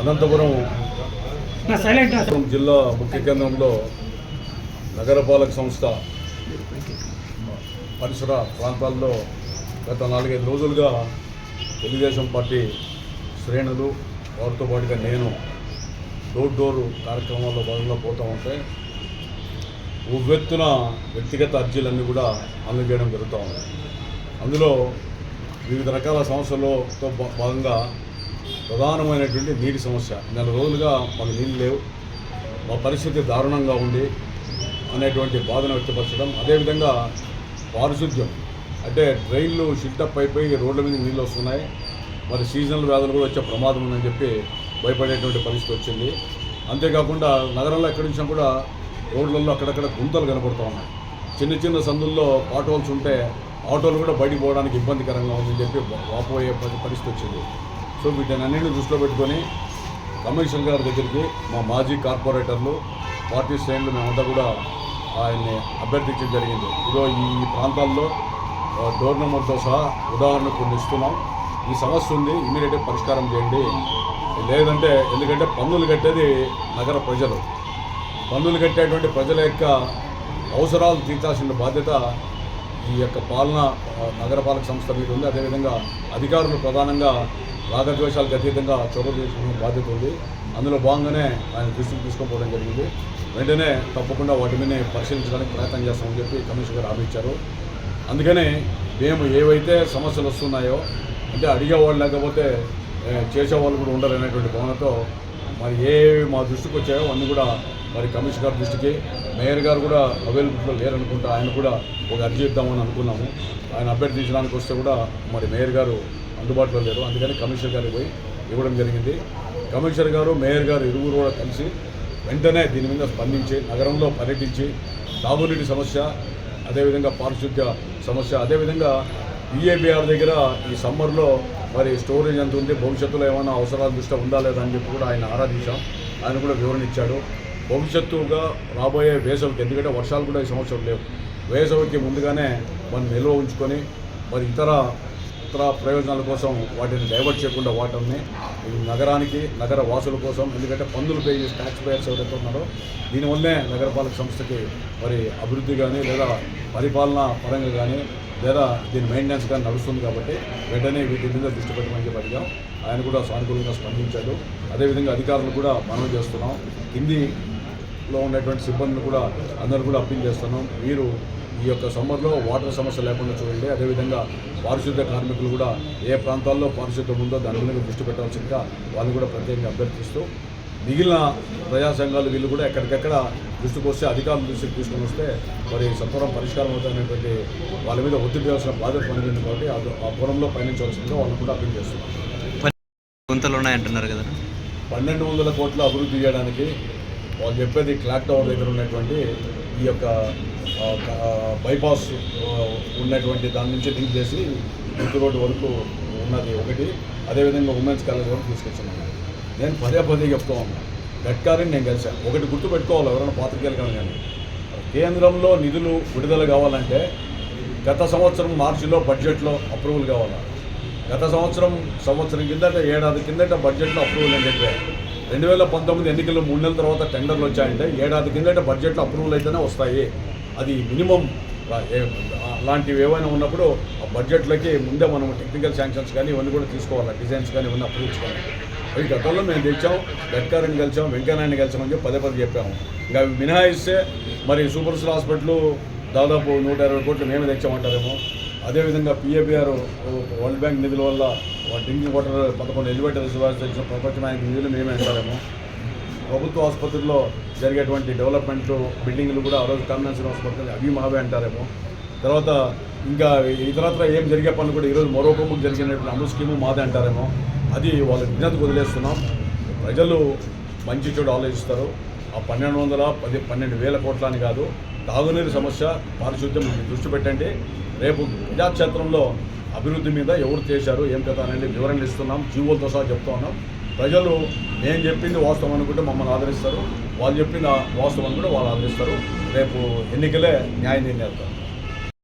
అనంతపురం జిల్లా ముఖ్య కేంద్రంలో నగరపాలక సంస్థ పరిసర ప్రాంతాల్లో గత నాలుగైదు రోజులుగా తెలుగుదేశం పార్టీ శ్రేణులు వారితో పాటుగా నేను డోర్ డోర్ కార్యక్రమాల్లో భాగంగా పోతూ ఉంటే ఉవ్వెత్తున వ్యక్తిగత అర్జీలన్నీ కూడా అందజేయడం జరుగుతూ ఉంది. అందులో వివిధ రకాల సమస్యలతో భాగంగా ప్రధానమైనటువంటి నీటి సమస్య. నెల రోజులుగా మాకు నీళ్ళు లేవు. మా పరిస్థితి దారుణంగా ఉంది అనేటువంటి బాధను వ్యక్తపరచడం. అదేవిధంగా పారిశుద్ధ్యం. అంటే డ్రైన్లు షిల్టప్ అయిపోయి రోడ్ల మీద నీళ్ళు వస్తున్నాయి. మరి సీజనల్ వ్యాధులు కూడా వచ్చే ప్రమాదం ఉందని చెప్పి భయపడేటువంటి పరిస్థితి వచ్చింది. అంతేకాకుండా నగరంలో ఎక్కడి నుంచినా కూడా రోడ్లలో అక్కడక్కడ గుంతలు కనపడుతూ ఉన్నాయి. చిన్న చిన్న సందుల్లో ఆటోల్స్ ఉంటే ఆటోలు కూడా బయటికి పోవడానికి ఇబ్బందికరంగా ఉందని చెప్పి వాపోయే పరిస్థితి వచ్చింది. సో వీటిని అన్నింటిని దృష్టిలో పెట్టుకొని కమిషనర్ గారి దగ్గరికి మా మాజీ కార్పొరేటర్లు పార్టీ శ్రేణులు మేమంతా కూడా ఆయన్ని అభ్యర్థించడం జరిగింది. ఇదో ఈ ప్రాంతాల్లో డోర్ నెంబర్తో సహా ఉదాహరణ కొన్ని ఇస్తున్నాం. ఈ సమస్య ఉంది ఇమీడియట్గా పరిష్కారం చేయండి. లేదంటే ఎందుకంటే పన్నులు కట్టేది నగర ప్రజలు. పన్నులు కట్టేటువంటి ప్రజల యొక్క అవసరాలు తీర్చాల్సిన బాధ్యత ఈ యొక్క పాలన నగరపాలక సంస్థ మీద ఉంది. అదేవిధంగా అధికారులు ప్రధానంగా రాగద్వేషాలకు అతీతంగా చొరవ తీసుకునే బాధ్యత ఉంది. అందులో భాగంగానే ఆయన దృష్టికి తీసుకుపోవడం జరిగింది. వెంటనే తప్పకుండా వాటి మీద పరిశీలించడానికి ప్రయత్నం చేస్తామని చెప్పి కమిషనర్ గారు హామీ ఇచ్చారు అందుకని మేము ఏవైతే సమస్యలు వస్తున్నాయో అంటే అడిగేవాళ్ళు లేకపోతే చేసేవాళ్ళు కూడా ఉండరు అనేటువంటి భావనతో మరి ఏ మా దృష్టికి వచ్చాయో అన్నీ కూడా మరి కమిషనర్ గారి దృష్టికి మేయర్ గారు కూడా అవైలబుల్లో లేరనుకుంటా ఆయన కూడా ఒక అర్జీ ఇద్దామని అనుకున్నాము. ఆయన అభ్యర్థించడానికి వస్తే కూడా మరి మేయర్ గారు అందుబాటులో లేరు. అందుకని కమిషనర్ గారికి పోయి ఇవ్వడం జరిగింది. కమిషనర్ గారు మేయర్ గారు ఇరువురు కూడా కలిసి వెంటనే దీని మీద స్పందించి నగరంలో పర్యటించి తాగునీటి సమస్య అదేవిధంగా పారిశుద్ధ్య సమస్య అదేవిధంగా ఈఏబిఆర్ దగ్గర ఈ సమ్మర్లో మరి స్టోరేజ్ ఎంత ఉంది భవిష్యత్తులో ఏమైనా అవసరాల దృష్ట్యా ఉందా లేదా అని చెప్పి కూడా ఆయన ఆరాధించాం. ఆయన కూడా వివరణ ఇచ్చాడు. భవిష్యత్తుగా రాబోయే వేసవికి ఎందుకంటే వర్షాలు కూడా ఈ సంవత్సరం లేవు. వేసవికి ముందుగానే మనం నిల్వ ఉంచుకొని మరి ఇతర ఇతర ప్రయోజనాల కోసం వాటిని డైవర్ట్ చేయకుండా వాటిని ఈ నగరానికి నగర వాసుల కోసం ఎందుకంటే పన్నులు పే చేసి ట్యాక్స్ పేయర్స్ ఎవరైతే ఉన్నారో దీనివల్లే నగరపాలక సంస్థకి మరి అభివృద్ధి కానీ లేదా పరిపాలన పరంగా కానీ లేదా దీని మెయింటెనెన్స్ కానీ నడుస్తుంది కాబట్టి వెంటనే వీటి మీద దృష్టి పెట్టమని చెప్పి అడిగాం. ఆయన కూడా సానుకూలంగా స్పందించాడు. అదేవిధంగా అధికారులు కూడా మనవి చేస్తున్నాం. కిందిలో ఉన్నటువంటి సిబ్బందిని కూడా అందరూ కూడా అప్పీల్ చేస్తున్నాం. మీరు ఈ యొక్క సమ్మర్లో వాటర్ సమస్య లేకుండా చూడండి. అదేవిధంగా పారిశుద్ధ్య కార్మికులు కూడా ఏ ప్రాంతాల్లో పారిశుద్ధ్యం ఉందో దాని మీద దృష్టి పెట్టాల్సిందిగా వాళ్ళు కూడా ప్రత్యేకంగా అభ్యర్థిస్తూ మిగిలిన ప్రజా సంఘాలు వీళ్ళు కూడా ఎక్కడికెక్కడ దృష్టికి వస్తే అధికారుల దృష్టికి తీసుకొని వస్తే మరి సత్వరం పరిష్కారం అవుతాయనేటువంటి వాళ్ళ మీద ఒత్తిడి చేయాల్సిన బాధ్యత పనిది కాబట్టి అది- ఆ పురంలో పయనించవలసిందిగా వాళ్ళని కూడా అప్పీల్ చేస్తున్నాం. గుంతలు ఉన్నాయంటున్నారు కదా పన్నెండు వందల కోట్ల అభివృద్ధి చేయడానికి వాళ్ళు చెప్పేది క్లాక్ టవర్ దగ్గర ఉన్నటువంటి ఈ యొక్క బైపాస్ ఉన్నటువంటి దాని నుంచి లింక్ చేసి ఇంటి రోడ్డు వరకు ఉన్నది ఒకటి. అదేవిధంగా ఉమెన్స్ కాలేజ్ వరకు తీసుకొచ్చాను నేను పదే పదే చెప్తూ ఉన్నా. గడ్కారిని నేను కలిసాను ఒకటి గుర్తుపెట్టుకోవాలి ఎవరైనా పాత్రికేయులు కానీ కానీ. కేంద్రంలో నిధులు విడుదల కావాలంటే గత సంవత్సరం మార్చిలో బడ్జెట్లో అప్రూవల్ కావాలి? గత సంవత్సరం సంవత్సరం కిందట ఏడాది కిందట బడ్జెట్లో అప్రూవల్ అని చెప్పారు. రెండు వేల పంతొమ్మిది ఎన్నికల్లో మూడు నెలల తర్వాత టెండర్లు వచ్చాయంటే ఏడాది కిందట బడ్జెట్లో అప్రూవల్ అయితేనే వస్తాయి. అది మినిమం. అలాంటివి ఏవైనా ఉన్నప్పుడు ఆ బడ్జెట్లకి ముందే మనం టెక్నికల్ శాంక్షన్స్ కానీ ఇవన్నీ కూడా తీసుకోవాలి. డిజైన్స్ కానీ ఇవన్నీ అప్రూవ్స్ కానీ అవి గతంలో మేము తెచ్చాం గడ్కారీని కలిసాం వెంకయ్యనాయుడిని కలిసామని చెప్పి పదే పదే చెప్పాము. ఇంకా అవి మినహాయిస్తే మరి సూపర్ స్టార్ హాస్పిటల్ దాదాపు నూట ఇరవై కోట్లు మేమే తెచ్చామంటారేమో. అదేవిధంగా పిఏబిఆర్ వరల్డ్ బ్యాంక్ నిధుల వల్ల డ్రింకింగ్ వాటర్ పదకొండు ఎలివేటర్ రిజర్వాయర్స్ తెచ్చిన ప్రపంచ నిధులు మేమే అంటారేమో. ప్రభుత్వ ఆసుపత్రుల్లో జరిగేటువంటి డెవలప్మెంట్ బిల్డింగ్లు కూడా ఆ రోజు కన్వెన్షన్ ఆసుపత్రులు అవి మావే అంటారేమో. తర్వాత ఇంకా ఇతరత్ర ఏం జరిగే పనులు కూడా ఈరోజు మరో కొమ్ముకు జరిగినటువంటి అమలు స్కీము మాదే అంటారేమో. అది వాళ్ళ విజ్ఞతకు వదిలేస్తున్నాం. ప్రజలు మంచి చెడు ఆలోచిస్తారు. ఆ పన్నెండు వందల పది పన్నెండు వేల కోట్ల అని కాదు తాగునీరు సమస్య పారిశుద్ధ్యం దృష్టి పెట్టండి. రేపు ప్రజాక్షేత్రంలో అభివృద్ధి మీద ఎవరు చేశారు ఏం కదా అనేది వివరణలు ఇస్తున్నాం జీవోలతో సహా చెప్తా ఉన్నాం. ప్రజలు నేను చెప్పింది వాస్తవం అనుకుంటే మమ్మల్ని ఆదరిస్తారు వాళ్ళు చెప్పింది వాస్తవం కూడా వాళ్ళు ఆదరిస్తారు. రేపు ఎన్నికలే న్యాయ నిర్ణయిస్తారు